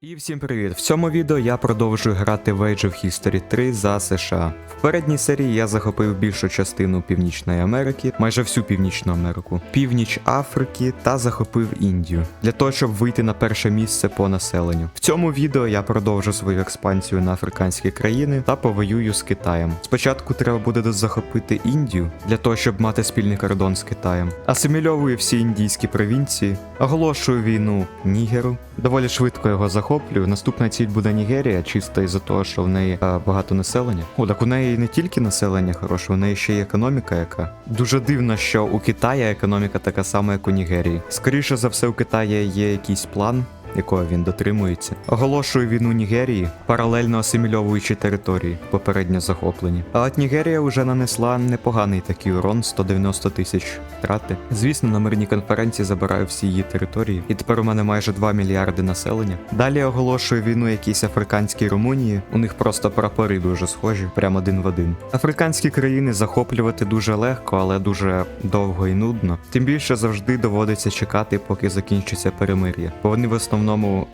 І всім привіт! В цьому відео я продовжую грати в Age of History 3 за США. В передній серії я захопив більшу частину Північної Америки, майже всю Північну Америку, північ Африки та захопив Індію для того, щоб вийти на перше місце по населенню. В цьому відео я продовжу свою експансію на африканські країни та повоюю з Китаєм. Спочатку треба буде захопити Індію для того, щоб мати спільний кордон з Китаєм. Асимільовую всі індійські провінції, оголошую війну Нігеру. Доволі швидко його захоплюю. Наступна ціль буде Нігерія, чисто із-за того, що в неї е, багато населення. О, так у неї не тільки населення хороше, у неї ще й економіка яка. Дуже дивно, що у Китаї економіка така сама, як у Нігерії. Скоріше за все, у Китаї є якийсь план. Якого він дотримується, оголошую війну Нігерії, паралельно асимільовуючи території, попередньо захоплені. А от Нігерія вже нанесла непоганий такий урон 190 тисяч втрати. Звісно, на мирній конференції забираю всі її території, і тепер у мене майже 2 мільярди населення. Далі оголошую війну якійсь африканській Румунії. У них просто прапори дуже схожі, прямо один в один. Африканські країни захоплювати дуже легко, але дуже довго і нудно. Тим більше завжди доводиться чекати, поки закінчиться перемир'я, бо вони в основному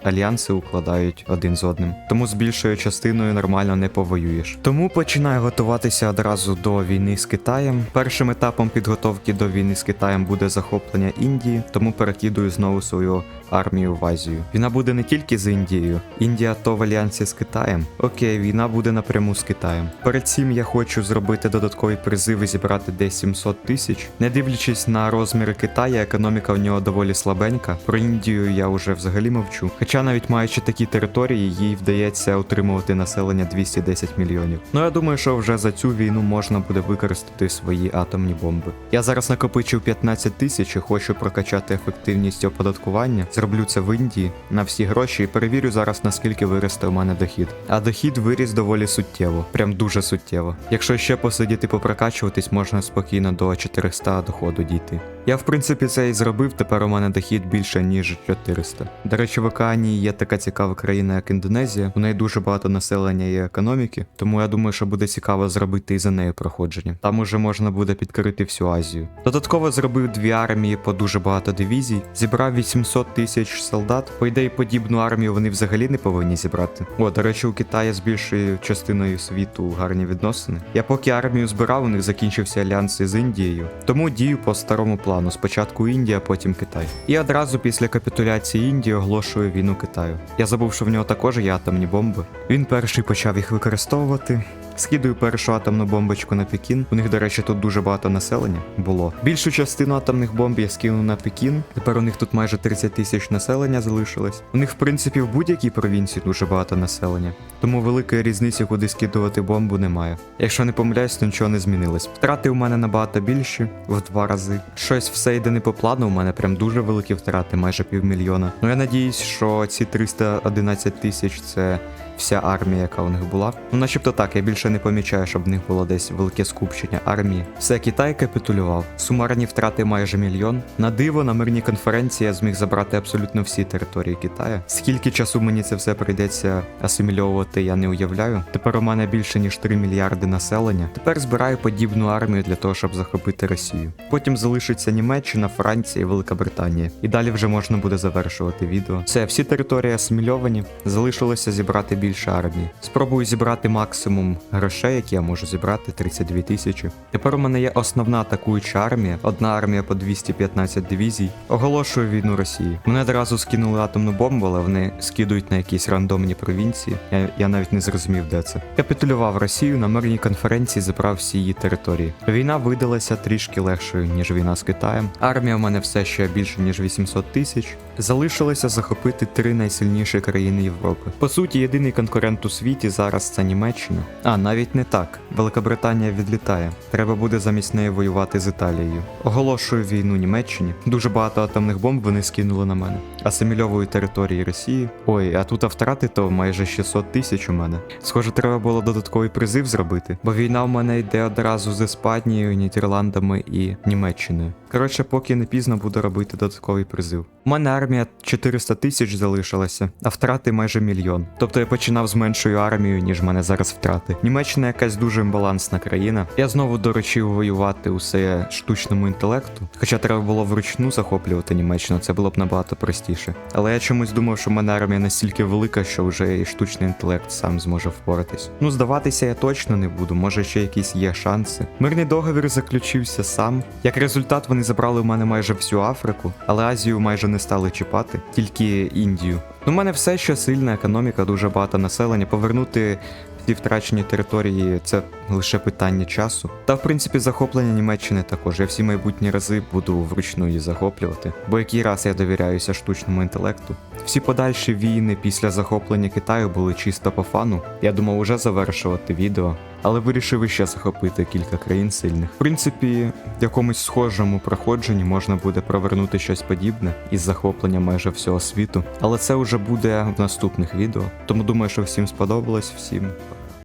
альянси укладають один з одним. Тому з більшою частиною нормально не повоюєш. Тому починаю готуватися одразу до війни з Китаєм. Першим етапом підготовки до війни з Китаєм буде захоплення Індії, тому перекидую знову свою армію в Азію. Війна буде не тільки з Індією. Індія то в альянсі з Китаєм. Окей, війна буде напряму з Китаєм. Перед цим я хочу зробити додатковий призив і зібрати десь 700 тисяч. Не дивлячись на розміри Китая, економіка в нього доволі слабенька. Про Індію я вже взагалі мовчу. Хоча навіть маючи такі території, їй вдається утримувати населення 210 мільйонів. Ну я думаю, що вже за цю війну можна буде використати свої атомні бомби. Я зараз накопичив 15 тисяч і хочу прокачати ефективність оподаткування. Зроблю це в Індії на всі гроші і перевірю зараз, наскільки виросте у мене дохід. А дохід виріс доволі суттєво, прям дуже суттєво. Якщо ще посидіти попрокачуватись, можна спокійно до 400 доходу дійти. Я в принципі це і зробив, тепер у мене дохід більше ніж 400. До речі, в океані є така цікава країна, як Індонезія. У неї дуже багато населення і економіки, тому я думаю, що буде цікаво зробити і за нею проходження. Там уже можна буде підкорити всю Азію. Додатково зробив дві армії по дуже багато дивізій, зібрав 800 тисяч солдат. По ідеї, подібну армію вони взагалі не повинні зібрати. О, до речі, у Китаї з більшою частиною світу гарні відносини. Я поки армію збирав, у них закінчився альянс із Індією, тому дію по старому плану. Спочатку Індія, потім Китай. І одразу після капітуляції Індії оголошує війну Китаю. Я забув, що в нього також є атомні бомби. Він перший почав їх використовувати. Скидую першу атомну бомбочку на Пекін. У них, до речі, тут дуже багато населення було. Більшу частину атомних бомб я скинув на Пекін. Тепер у них тут майже 30 тисяч населення залишилось. У них, в принципі, в будь-якій провінції дуже багато населення. Тому великої різниці, куди скидувати бомбу, немає. Якщо не помиляюсь, то нічого не змінилось. Втрати у мене набагато більші, в два рази. Щось все йде не по плану. У мене прям дуже великі втрати, майже півмільйона. Ну я надіюсь, що ці 311 тисяч це вся армія, яка у них була. Ну, начебто так, я більше не помічаю, щоб в них було десь велике скупчення армії. Все, Китай капітулював. Сумарні втрати майже мільйон. На диво, на мирній конференції я зміг забрати абсолютно всі території Китаю. Скільки часу мені це все прийдеться асимільовувати, я не уявляю. Тепер у мене більше ніж 3 мільярди населення. Тепер збираю подібну армію для того, щоб захопити Росію. Потім залишиться Німеччина, Франція і Велика Британія. І далі вже можна буде завершувати відео. Все, всі території асимільовані. Залишилося зібрати більше армії. Спробую зібрати максимум грошей, які я можу зібрати 32 тисячі. Тепер у мене є основна атакуюча армія, одна армія по 215 дивізій. Оголошую війну Росії. Мене одразу скинули атомну бомбу, але вони скидують на якісь рандомні провінції. Я, я навіть не зрозумів, де це. Капітулював Росію на мирній конференції, забрав всі її території. Війна видалася трішки легшою, ніж війна з Китаєм. Армія в мене все ще більше ніж 800 тисяч. Залишилося захопити три найсильніші країни Європи. По суті, єдиний конкурент у світі зараз це Німеччина. А навіть не так. Великобританія відлітає. Треба буде замість неї воювати з Італією. Оголошую війну Німеччині. Дуже багато атомних бомб вони скинули на мене. Асимільовую території Росії. Ой, а тут а втрати то майже 600 тисяч у мене. Схоже, треба було додатковий призив зробити, бо війна в мене йде одразу з Іспанією, Нідерландами і Німеччиною. Коротше, поки не пізно буду робити додатковий призив. У мене армія 400 тисяч залишилася, а втрати майже мільйон. Тобто я починав з меншою армією, ніж в мене зараз втрати. Німеччина якась дуже імбалансна країна. Я знову доручив воювати усе штучному інтелекту. Хоча треба було вручну захоплювати Німеччину, це було б набагато простіше. Простіше. Але я чомусь думав, що в мене армія настільки велика, що вже і штучний інтелект сам зможе впоратись. Ну, здаватися я точно не буду, може ще якісь є шанси. Мирний договір заключився сам. Як результат, вони забрали в мене майже всю Африку, але Азію майже не стали чіпати, тільки Індію. Ну, у мене все ще сильна економіка, дуже багато населення. Повернути ці втрачені території це лише питання часу. Та в принципі захоплення Німеччини також. Я всі майбутні рази буду вручну її захоплювати. Бо який раз я довіряюся штучному інтелекту. Всі подальші війни після захоплення Китаю були чисто по фану. Я думав уже завершувати відео, але вирішив іще захопити кілька країн сильних. В принципі, в якомусь схожому проходженні можна буде провернути щось подібне із захопленням майже всього світу. Але це вже буде в наступних відео. Тому думаю, що всім сподобалось, всім.